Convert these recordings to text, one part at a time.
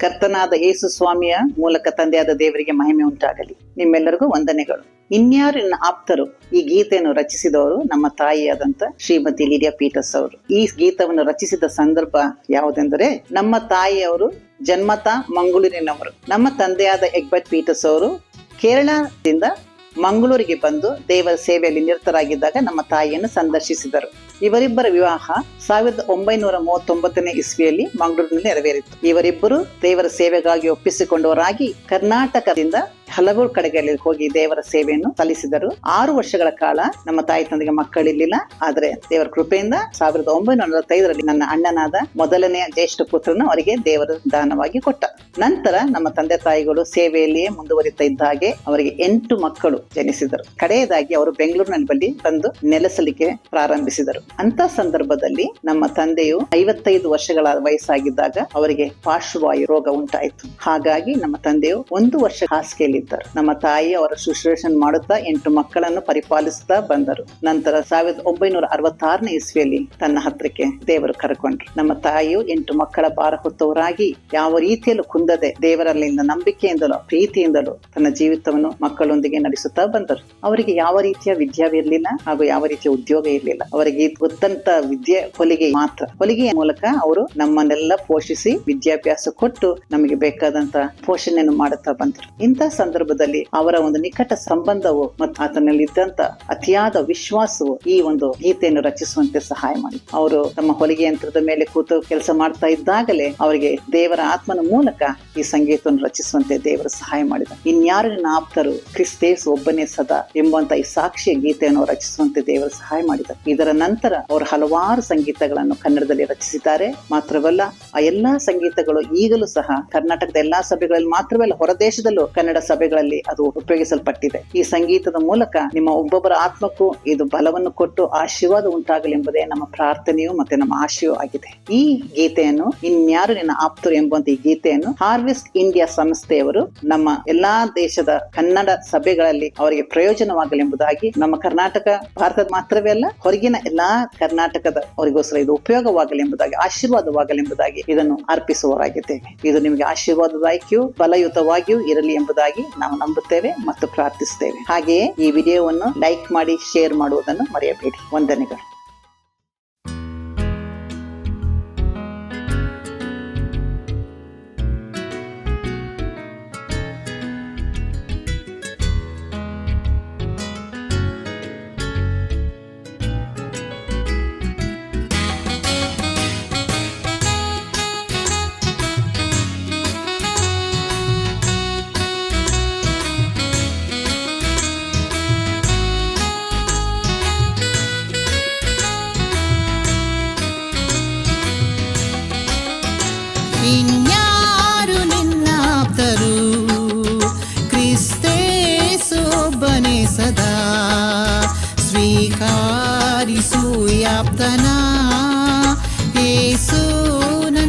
ಕರ್ತನಾದ ಯೇಸು ಸ್ವಾಮಿಯ ಮೂಲಕ ತಂದೆಯಾದ ದೇವರಿಗೆ ಮಹಿಮೆ ಉಂಟಾಗಲಿ. ನಿಮ್ಮೆಲ್ಲರಿಗೂ ವಂದನೆಗಳು. ಇನ್ಯಾರು ಆಪ್ತರು ಈ ಗೀತೆಯನ್ನು ರಚಿಸಿದವರು ನಮ್ಮ ತಾಯಿಯಾದಂತ ಶ್ರೀಮತಿ ಲಿಡಿಯಾ ಪೀಟರ್ಸ್ ಅವರು. ಈ ಗೀತವನ್ನು ರಚಿಸಿದ ಸಂದರ್ಭ ಯಾವುದೆಂದರೆ ನಮ್ಮ ತಾಯಿಯವರು ಜನ್ಮತ ಮಂಗಳೂರಿನವರು. ನಮ್ಮ ತಂದೆಯಾದ ಎಗ್ಬರ್ಟ್ ಪೀಟರ್ಸ್ ಅವರು ಕೇರಳದಿಂದ ಮಂಗಳೂರಿಗೆ ಬಂದು ದೇವರ ಸೇವೆಯಲ್ಲಿ ನಿರತರಾಗಿದ್ದಾಗ ನಮ್ಮ ತಾಯಿಯನ್ನು ಸಂದರ್ಶಿಸಿದರು. ಇವರಿಬ್ಬರ ವಿವಾಹ ಸಾವಿರದ ಒಂಬೈನೂರ ಮೂವತ್ತೊಂಬತ್ತನೇ ಇಸ್ವಿಯಲ್ಲಿ ಮಂಗಳೂರಿನಲ್ಲಿ ನೆರವೇರಿತು. ಇವರಿಬ್ಬರು ದೇವರ ಸೇವೆಗಾಗಿ ಒಪ್ಪಿಸಿಕೊಂಡವರಾಗಿ ಕರ್ನಾಟಕದಿಂದ ಹಲವು ಕಡೆಗಳಲ್ಲಿ ಹೋಗಿ ದೇವರ ಸೇವೆಯನ್ನು ಸಲ್ಲಿಸಿದರು. ಆರು ವರ್ಷಗಳ ಕಾಲ ನಮ್ಮ ತಾಯಿ ತಂದೆಗೆ ಮಕ್ಕಳಿರ್ಲಿಲ್ಲ. ಆದರೆ ದೇವರ ಕೃಪೆಯಿಂದ ಸಾವಿರದ ಒಂಬೈನೂರ ನನ್ನ ಅಣ್ಣನಾದ ಮೊದಲನೆಯ ಜ್ಯೇಷ್ಠ ಪುತ್ರನು ಅವರಿಗೆ ದೇವರ ದಾನವಾಗಿ ಕೊಟ್ಟ. ನಂತರ ನಮ್ಮ ತಂದೆ ತಾಯಿಗಳು ಸೇವೆಯಲ್ಲಿಯೇ ಮುಂದುವರಿತಾ ಇದ್ದ ಹಾಗೆ ಅವರಿಗೆ ಎಂಟು ಮಕ್ಕಳು ಜನಿಸಿದರು. ಕಡೆಯದಾಗಿ ಅವರು ಬೆಂಗಳೂರಿನಲ್ಲಿ ಬಳಿ ಬಂದು ನೆಲೆಸಲಿಕ್ಕೆ ಪ್ರಾರಂಭಿಸಿದರು. ಅಂತ ಸಂದರ್ಭದಲ್ಲಿ ನಮ್ಮ ತಂದೆಯು ಐವತ್ತೈದು ವರ್ಷಗಳ ವಯಸ್ಸಾಗಿದ್ದಾಗ ಅವರಿಗೆ ಪಾರ್ಶ್ವವಾಯು ರೋಗ ಉಂಟಾಯಿತು. ಹಾಗಾಗಿ ನಮ್ಮ ತಂದೆಯು ಒಂದು ವರ್ಷ ನಮ್ಮ ತಾಯಿ ಅವರ ಶುಶ್ರೂಷಣೆ ಮಾಡುತ್ತಾ ಎಂಟು ಮಕ್ಕಳನ್ನು ಪರಿಪಾಲಿಸುತ್ತಾ ಬಂದರು. ನಂತರ ಸಾವಿರದ ಒಂಬೈನೂರ ಅರವತ್ತಾರನೇ ಇಸ್ವಿಯಲ್ಲಿ ತನ್ನ ಹತ್ರಕ್ಕೆ ದೇವರು ಕರೆಕೊಂಡ್ರು. ನಮ್ಮ ತಾಯಿಯು ಎಂಟು ಮಕ್ಕಳ ಭಾರ ಹೊತ್ತವರಾಗಿ ಯಾವ ರೀತಿಯಲ್ಲೂ ಕುಂದದೆ ದೇವರಲ್ಲಿಂದ ನಂಬಿಕೆಯಿಂದಲೂ ಪ್ರೀತಿಯಿಂದಲೂ ತನ್ನ ಜೀವಿತವನ್ನು ಮಕ್ಕಳೊಂದಿಗೆ ನಡೆಸುತ್ತಾ ಬಂದರು. ಅವರಿಗೆ ಯಾವ ರೀತಿಯ ವಿದ್ಯಾವಿರಲಿಲ್ಲ ಹಾಗೂ ಯಾವ ರೀತಿಯ ಉದ್ಯೋಗ ಇರಲಿಲ್ಲ. ಅವರಿಗೆ ಗೊತ್ತಂತ ವಿದ್ಯೆ ಹೊಲಿಗೆ ಮಾತ್ರ. ಹೊಲಿಗೆಯ ಮೂಲಕ ಅವರು ನಮ್ಮನ್ನೆಲ್ಲ ಪೋಷಿಸಿ ವಿದ್ಯಾಭ್ಯಾಸ ಕೊಟ್ಟು ನಮಗೆ ಬೇಕಾದಂತ ಪೋಷಣೆಯನ್ನು ಮಾಡುತ್ತಾ ಬಂದರು. ಇಂಥ ಸಂದರ್ಭದಲ್ಲಿ ಅವರ ಒಂದು ನಿಕಟ ಸಂಬಂಧವು ಮತ್ತು ಆತನಲ್ಲಿ ಇದ್ದಂತ ಅತಿಯಾದ ವಿಶ್ವಾಸವು ಈ ಒಂದು ಗೀತೆಯನ್ನು ರಚಿಸುವಂತೆ ಸಹಾಯ ಮಾಡಿ ಅವರು ತಮ್ಮ ಹೊಲಿಗೆ ಯಂತ್ರದ ಮೇಲೆ ಕೂತು ಕೆಲಸ ಮಾಡ್ತಾ ಇದ್ದಾಗಲೇ ಅವರಿಗೆ ದೇವರ ಆತ್ಮನ ಮೂಲಕ ಈ ಸಂಗೀತವನ್ನು ರಚಿಸುವಂತೆ ದೇವರು ಸಹಾಯ ಮಾಡಿದ. ಇನ್ಯಾರು ನನ್ನ ಆಪ್ತರು ಕ್ರಿಸ್ತೇಸ್ ಒಬ್ಬನೇ ಸದಾ ಎಂಬಂತ ಈ ಸಾಕ್ಷಿಯ ಗೀತೆಯನ್ನು ರಚಿಸುವಂತೆ ದೇವರು ಸಹಾಯ ಮಾಡಿದ. ಇದರ ನಂತರ ಅವರು ಹಲವಾರು ಸಂಗೀತಗಳನ್ನು ಕನ್ನಡದಲ್ಲಿ ರಚಿಸಿದ್ದಾರೆ. ಮಾತ್ರವಲ್ಲ, ಆ ಎಲ್ಲಾ ಸಂಗೀತಗಳು ಈಗಲೂ ಸಹ ಕರ್ನಾಟಕದ ಎಲ್ಲಾ ಸಭೆಗಳಲ್ಲಿ ಮಾತ್ರವಲ್ಲ ಹೊರದೇಶದಲ್ಲೂ ಕನ್ನಡ ಸಭೆಗಳಲ್ಲಿ ಅದು ಉಪಯೋಗಿಸಲ್ಪಟ್ಟಿದೆ. ಈ ಸಂಗೀತದ ಮೂಲಕ ನಿಮ್ಮ ಒಬ್ಬೊಬ್ಬರ ಆತ್ಮಕ್ಕೂ ಇದು ಬಲವನ್ನು ಕೊಟ್ಟು ಆಶೀರ್ವಾದ ಉಂಟಾಗಲಿ ಎಂಬುದೇ ನಮ್ಮ ಪ್ರಾರ್ಥನೆಯು ಮತ್ತೆ ನಮ್ಮ ಆಶಯೂ ಆಗಿದೆ. ಈ ಗೀತೆಯನ್ನು ಇನ್ಯಾರು ನಿನ್ನ ಆಪ್ತರು ಎಂಬಂತ ಈ ಗೀತೆಯನ್ನು ಹಾರ್ವೆಸ್ಟ್ ಇಂಡಿಯಾ ಸಂಸ್ಥೆಯವರು ನಮ್ಮ ಎಲ್ಲಾ ದೇಶದ ಕನ್ನಡ ಸಭೆಗಳಲ್ಲಿ ಅವರಿಗೆ ಪ್ರಯೋಜನವಾಗಲಿ ಎಂಬುದಾಗಿ ನಮ್ಮ ಕರ್ನಾಟಕ, ಭಾರತದ ಮಾತ್ರವೇ ಅಲ್ಲ, ಹೊರಗಿನ ಎಲ್ಲಾ ಕರ್ನಾಟಕದ ಅವರಿಗೋಸ್ಕರ ಇದು ಉಪಯೋಗವಾಗಲಿ ಎಂಬುದಾಗಿ, ಆಶೀರ್ವಾದವಾಗಲಿ ಎಂಬುದಾಗಿ ಇದನ್ನು ಅರ್ಪಿಸುವವರಾಗಿದ್ದೇವೆ. ಇದು ನಿಮಗೆ ಆಶೀರ್ವಾದದಾಯಕಿಯೂ ಬಲಯುತವಾಗಿಯೂ ಇರಲಿ ಎಂಬುದಾಗಿ ನಾವು ನಂಬುತ್ತೇವೆ ಮತ್ತು ಪ್ರಾರ್ಥಿಸುತ್ತೇವೆ. ಹಾಗೆಯೇ ಈ ವಿಡಿಯೋವನ್ನು ಲೈಕ್ ಮಾಡಿ ಶೇರ್ ಮಾಡುವುದನ್ನು ಮರೆಯಬೇಡಿ. ವಂದನೆಗಳು. बने सदा। स्वीकारि सूयाप्तना। हे सुनन्नात्मरक्षका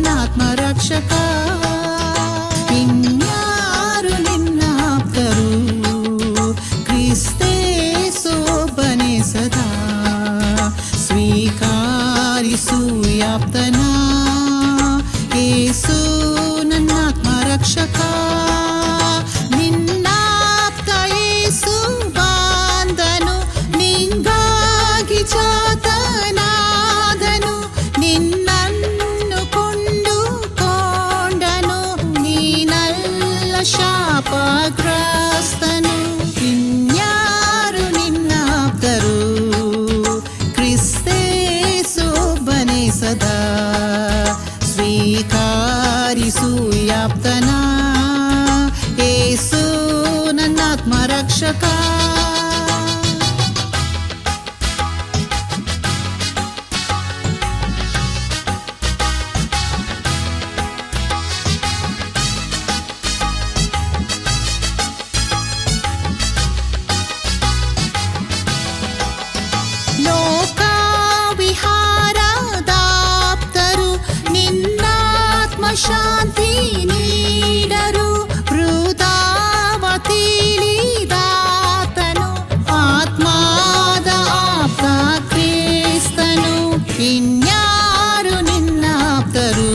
ಶಾಂತಿ ನೀಡರು ವೃತಾವ ಆತ್ಮಾದ ಆತ್ಮದ ಆಪ್ತ ಕ್ರಿಸ್ತನು ಇನ್ಯಾರು ನಿನ್ನಾಪ್ತರು.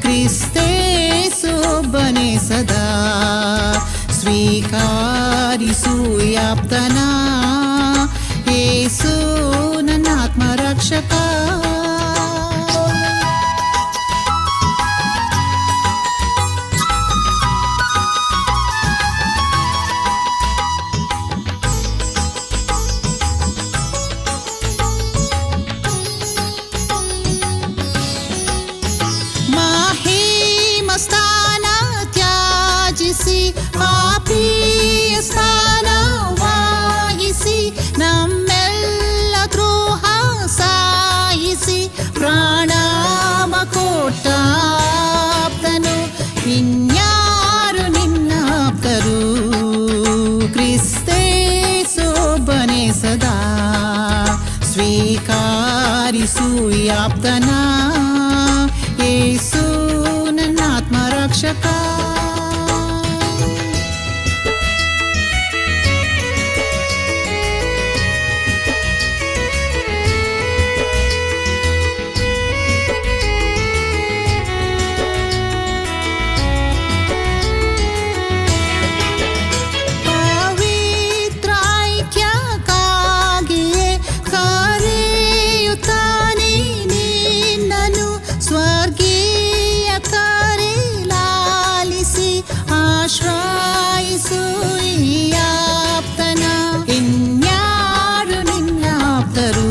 ಕ್ರಿಸ್ತೇ ಸೋಬನೆ ಸದಾ ಸ್ವೀಕಾರಿಸು ಯಾಪ್ತನ ತ್ಯಾಜಿಸಿ ಪಾಪೀಯ ಸ್ಥಾನ ವಾಹಿಸಿ ನಮ್ಮೆಲ್ಲ ದ್ರೋಹ ಸಾಯಿಸಿ ಪ್ರಾಣಾಮ ಕೊಟ್ಟಾಪ್ತನು ಇನ್ಯಾರು ನಿನ್ನಾಪ್ತರು ಕ್ರಿಸ್ತೇ ಸೋಬನೆ ಸದಾ ಸ್ವೀಕಾರಿಸು ಯಾಪ್ತನ ಏಸು ನನ್ನ ನಿನ್ನಾಪ್ತರು